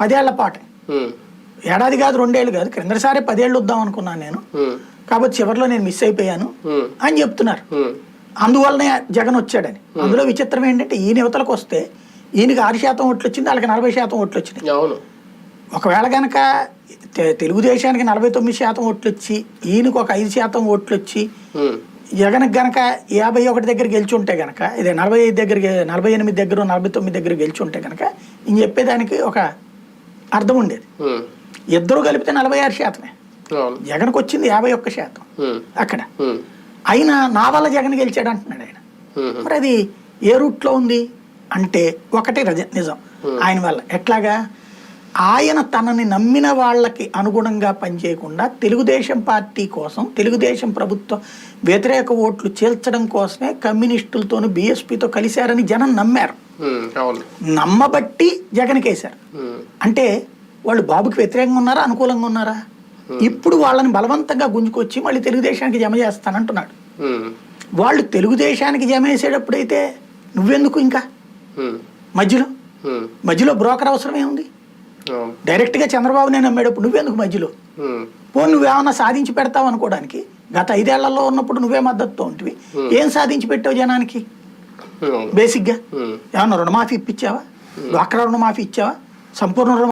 పదేళ్ళ పాటే. ఏడాది కాదు రెండేళ్ళు కాదు క్రిందసారి పదేళ్ళు వద్దాం అనుకున్నాను నేను. కాబట్టి చివరిలో నేను మిస్ అయిపోయాను అని చెప్తున్నారు. అందువల్లనే జగన్ వచ్చాడని. అందులో విచిత్రం ఏంటంటే ఈయన యువతలకు వస్తే ఈయనకి ఆరు శాతం ఓట్లు వచ్చింది వాళ్ళకి నలభై శాతం ఓట్లు వచ్చినాయి. ఒకవేళ కనుక తెలుగుదేశానికి నలభై తొమ్మిది శాతం ఓట్లు వచ్చి ఈయనకు ఒక ఐదు శాతం ఓట్లు వచ్చి ఉమ్, జగన్కి గనక యాభై ఒకటి దగ్గర గెలిచి ఉంటే గనక ఇదే నలభై ఐదు దగ్గర నలభై ఎనిమిది దగ్గర నలభై తొమ్మిది దగ్గర గెలిచి ఉంటే గనక ఈయన చెప్పేదానికి ఒక అర్థం ఉండేది. ఇద్దరు కలిపితే నలభై ఆరు శాతమే. జగన్కి వచ్చింది యాభై ఒక్క శాతం. అక్కడ. అయినా నా వల్ల జగన్ గెలిచాడు అంటున్నాడు ఆయన. మరి అది ఏ రూట్లో ఉంది? అంటే ఒకటే నిజం. ఆయన వల్ల. ఎట్లాగా? ఆయన తనని నమ్మిన వాళ్ళకి అనుగుణంగా పనిచేయకుండా తెలుగుదేశం పార్టీ కోసం తెలుగుదేశం ప్రభుత్వ వ్యతిరేక ఓట్లు చేల్చడం కోసమే కమ్యూనిస్టులతోనూ బీఎస్పీతో కలిశారని జనం నమ్మారు. నమ్మబట్టి జగన్కి వేశారు ఉమ్, అంటే వాళ్ళు బాబుకి వ్యతిరేకంగా ఉన్నారా అనుకూలంగా ఉన్నారా? ఇప్పుడు వాళ్ళని బలవంతంగా గుంజుకొచ్చి మళ్ళీ తెలుగుదేశానికి జమ చేస్తానంటున్నాడు. వాళ్ళు తెలుగుదేశానికి జమ వేసేటప్పుడైతే నువ్వెందుకు ఇంకా? మధ్యలో? మధ్యలో బ్రోకర్ అవసరమే ఉంది డైరెక్ట్గా చంద్రబాబునే నమ్మేటప్పుడు నువ్వెందుకు మధ్యలో? పోనీ నువ్వేమన్నా సాధించి పెడతావు అనుకోవడానికి గత ఐదేళ్ళలో ఉన్నప్పుడు నువ్వే మద్దతుతో ఉంటివి. ఏం సాధించి పెట్టావు జనానికి? బేసిక్గా? ఏమన్నా రుణమాఫీ ఇప్పించావా డ్వాక్రా రుణమాఫీ ఇచ్చావా? సంపూర్ణ రుణ